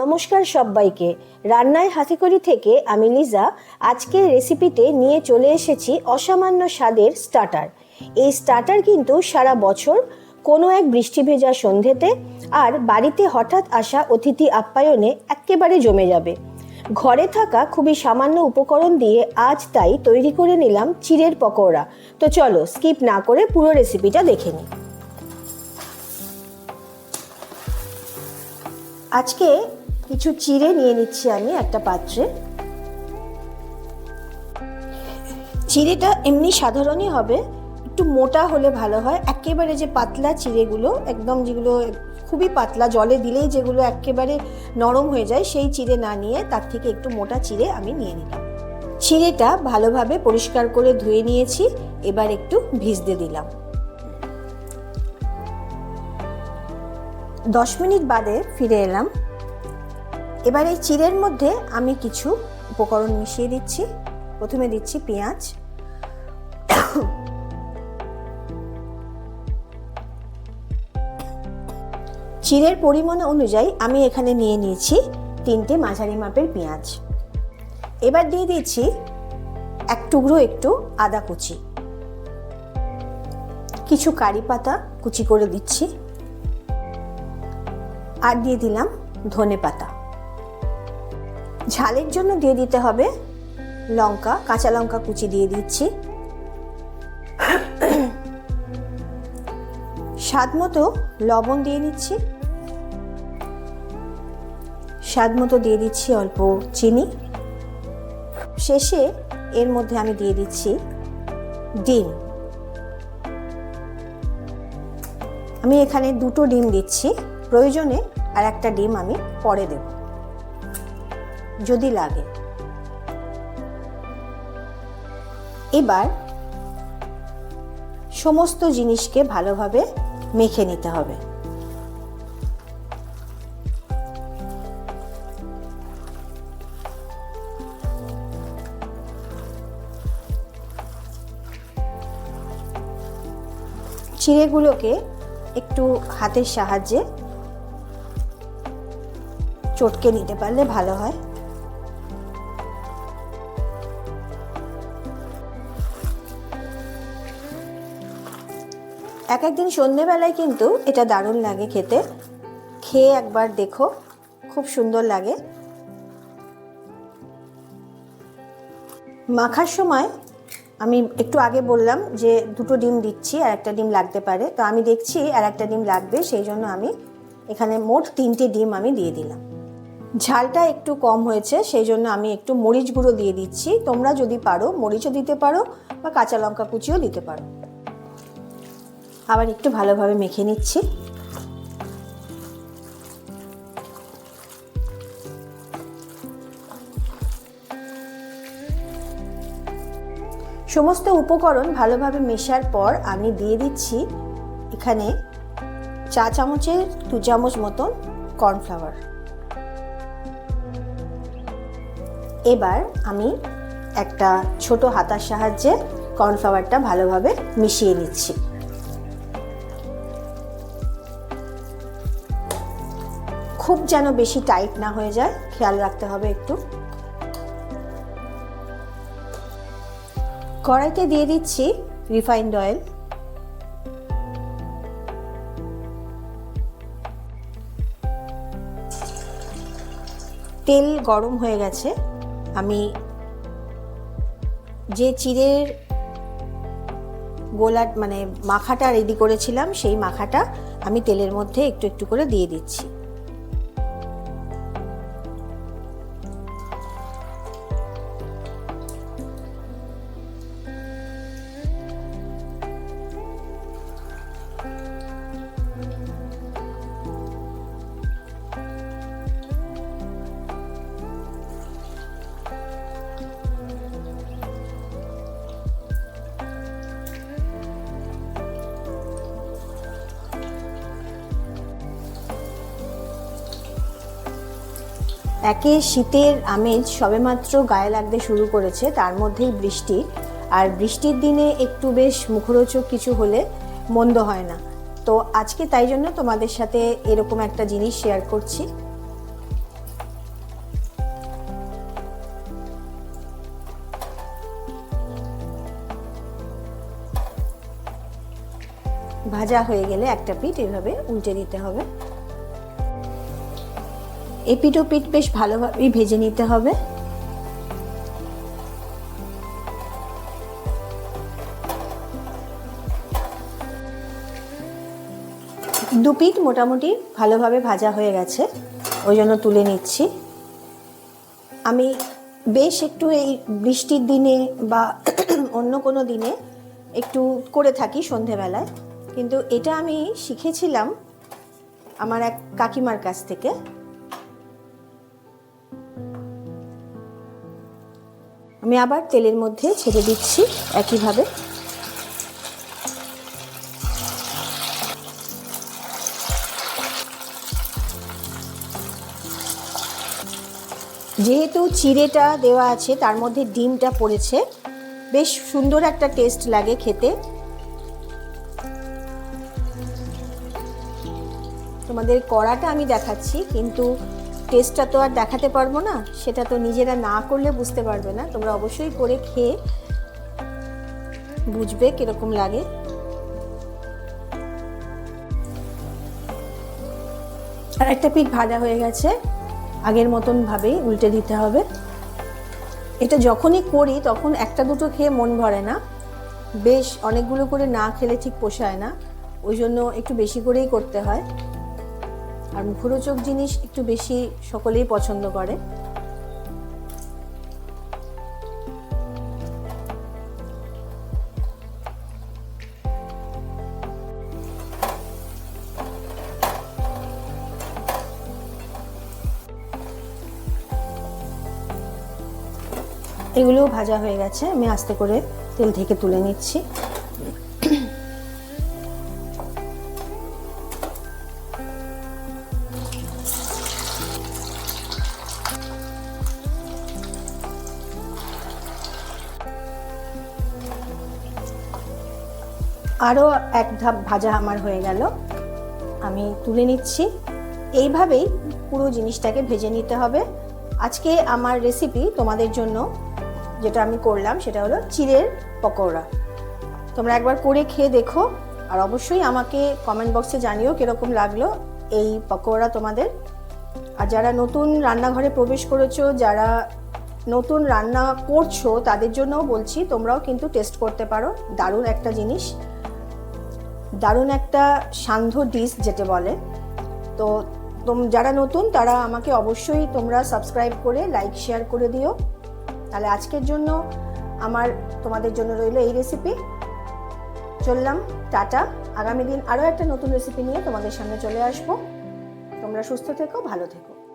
নমস্কার সবাইকে। রান্নায় হাতেখড়ি থেকে আমি লিজা। আজকের রেসিপিতে নিয়ে চলে এসেছি অসামান্য স্বাদের স্টার্টার। এই স্টার্টার কিন্তু সারা বছর কোনো এক বৃষ্টি ভেজা সন্ধেতে আর বাড়িতে হঠাৎ আসা অতিথি আপ্যায়নে একেবারে জমে যাবে। ঘরে থাকা খুবই সামান্য উপকরণ দিয়ে আজ তাই তৈরি করে নিলাম চিড়ের পকোড়া। তো চলো, স্কিপ না করে পুরো রেসিপিটা দেখে নিই। আজকে কিছু চিড়ে নিয়ে নিচ্ছি আমি একটা পাত্রে। চিড়েটা এমনি সাধারণই হবে, একটু মোটা হলে ভালো হয়। একেবারে যে পাতলা চিড়েগুলো, একদম যেগুলো খুবই পাতলা, জলে দিলেই যেগুলো একেবারে নরম হয়ে যায়, সেই চিড়ে না নিয়ে তার থেকে একটু মোটা চিড়ে আমি নিয়ে নিলাম। চিড়েটা ভালোভাবে পরিষ্কার করে ধুয়ে নিয়েছি, এবার একটু ভিজতে দিলাম। দশ মিনিট বাদে ফিরে এলাম। এবার এই চিড়ের মধ্যে আমি কিছু উপকরণ মিশিয়ে দিচ্ছি। প্রথমে দিচ্ছি পেঁয়াজ। চিড়ের পরিমাণ অনুযায়ী আমি এখানে নিয়ে নিয়েছি তিনটে মাঝারি মাপের পেঁয়াজ। এবার দিয়ে দিচ্ছি এক টুকরো একটু আদা কুচি। কিছু কারি পাতা কুচি করে দিচ্ছি। আর দিয়ে দিলাম ধনে পাতা। ঝালের জন্য দিয়ে দিতে হবে লঙ্কা, কাঁচা লঙ্কা কুচি দিয়ে দিচ্ছি। স্বাদ মতো লবণ দিয়ে দিচ্ছি। স্বাদ মতো দিয়ে দিচ্ছি অল্প চিনি। শেষে এর মধ্যে আমি দিয়ে দিচ্ছি ডিম। আমি এখানে দুটো ডিম দিচ্ছি। প্রয়োজনে আর একটা ডিম আমি পরে দেব। যদি লাগে। এবার সমস্ত জিনিসকে ভালোভাবে মেখে নিতে হবে। চিড়েগুলোকে একটু হাতের সাহায্যে চটকে নিতে পারলে ভালো হয়। এক একদিন সন্ধেবেলায় কিন্তু এটা দারুণ লাগে খেতে। খেয়ে একবার দেখো, খুব সুন্দর লাগে। মাখার সময় আমি একটু আগে বললাম যে দুটো ডিম দিচ্ছি, আর একটা ডিম লাগতে পারে। তো আমি দেখছি আর একটা ডিম লাগবে, সেই জন্য আমি এখানে মোট তিনটে ডিম আমি দিয়ে দিলাম। ঝালটা একটু কম হয়েছে, সেই জন্য আমি একটু মরিচ গুঁড়ো দিয়ে দিচ্ছি। তোমরা যদি পারো মরিচও দিতে পারো বা কাঁচা লঙ্কা কুচিও দিতে পারো। আবার একটু ভালোভাবে মেখে নিচ্ছি। সমস্ত উপকরণ ভালোভাবে মেশার পর আমি দিয়ে দিচ্ছি এখানে চা চামচের দু চামচ মতন কর্নফ্লাওয়ার। এবার আমি একটা ছোট হাতার সাহায্যে কর্নফ্লাওয়ারটা ভালোভাবে মিশিয়ে নিচ্ছি। খুব যেন বেশি টাইট না হয়ে যায়। খেয়াল রাখতে হবে একটু। কড়াইতে দিয়ে দিচ্ছি রিফাইন্ড অয়েল। তেল গরম হয়ে গেছে। আমি যে চিড়ের গোলা মানে মাখাটা রেডি করেছিলাম, সেই মাখাটা আমি তেলের মধ্যে একটু একটু করে দিয়ে দিচ্ছি। একে শীতের আমেজ সবেমাত্র গায়ে লাগতে শুরু করেছে, তার মধ্যেই বৃষ্টি। আর বৃষ্টির দিনে একটু বেশ মুখরোচক কিছু হলে মন্দ হয় না। তো আজকে তাই জন্য তোমাদের সাথে এরকম একটা জিনিস শেয়ার করছি। ভাজা হয়ে গেলে একটা পিঠ এভাবে উল্টে দিতে হবে। ও পিঠ বেশ ভালোভাবেই ভেজে নিতে হবে। দু পিঠ মোটামুটি ভালোভাবে ভাজা হয়ে গেছে, ওই জন্য তুলে নিচ্ছি। আমি বেশ একটু এই বৃষ্টির দিনে বা অন্য কোনো দিনে একটু করে থাকি সন্ধেবেলায়, কিন্তু এটা আমি শিখেছিলাম আমার এক কাকিমার কাছ থেকে। আমি আবার তেলের মধ্যে ছেড়ে দিচ্ছি একইভাবে। যেহেতু চিড়েটা দেওয়া আছে, তার মধ্যে ডিমটা পড়েছে। বেশ সুন্দর একটা টেস্ট লাগে খেতে। তোমাদের কড়াটা আমি দেখাচ্ছি, কিন্তু টেস্টটা তো আর দেখাতে পারব না, সেটা তো নিজেরা না করলে বুঝতে পারবে না। তোমরা অবশ্যই করে খেয়ে বুঝবে কীরকম লাগে। আর একটা পিঠ ভাজা হয়ে গেছে, আগের মতন ভাবেই উল্টে দিতে হবে। এটা যখনই করি, তখন একটা দুটো খেয়ে মন ভরে না। বেশ, অনেকগুলো করে না খেলে ঠিক পোষায় না। ওই জন্য একটু বেশি করেই করতে হয়। আর মুখরোচক জিনিস একটু বেশি সকলেই পছন্দ করে। এগুলোও ভাজা হয়ে গেছে। আমি আস্তে করে তেল থেকে তুলে নিচ্ছি। আরও এক ধাপ ভাজা আমার হয়ে গেল। আমি তুলে নিচ্ছি। এইভাবেই পুরো জিনিসটাকে ভেজে নিতে হবে। আজকে আমার রেসিপি তোমাদের জন্য যেটা আমি করলাম, সেটা হলো চিড়ের পকোড়া। তোমরা একবার করে খেয়ে দেখো। আর অবশ্যই আমাকে কমেন্ট বক্সে জানিও কীরকম লাগল এই পকোড়া তোমাদের। আর যারা নতুন রান্নাঘরে প্রবেশ করেছ, যারা নতুন রান্না করছ, তাদের জন্যও বলছি, তোমরাও কিন্তু টেস্ট করতে পারো। দারুণ একটা জিনিস। দারুণ একটা সান্ধ্য ডিশ যেটা বলে। তো তোম, যারা নতুন, তারা আমাকে অবশ্যই তোমরা সাবস্ক্রাইব করে লাইক শেয়ার করে দিও। তাহলে আজকের জন্য আমার, তোমাদের জন্য রইল এই রেসিপি চললাম, টাটা। আগামী দিন আরও একটা নতুন রেসিপি নিয়ে তোমাদের সামনে চলে আসব। তোমরা সুস্থ থেকো, ভালো থেকো।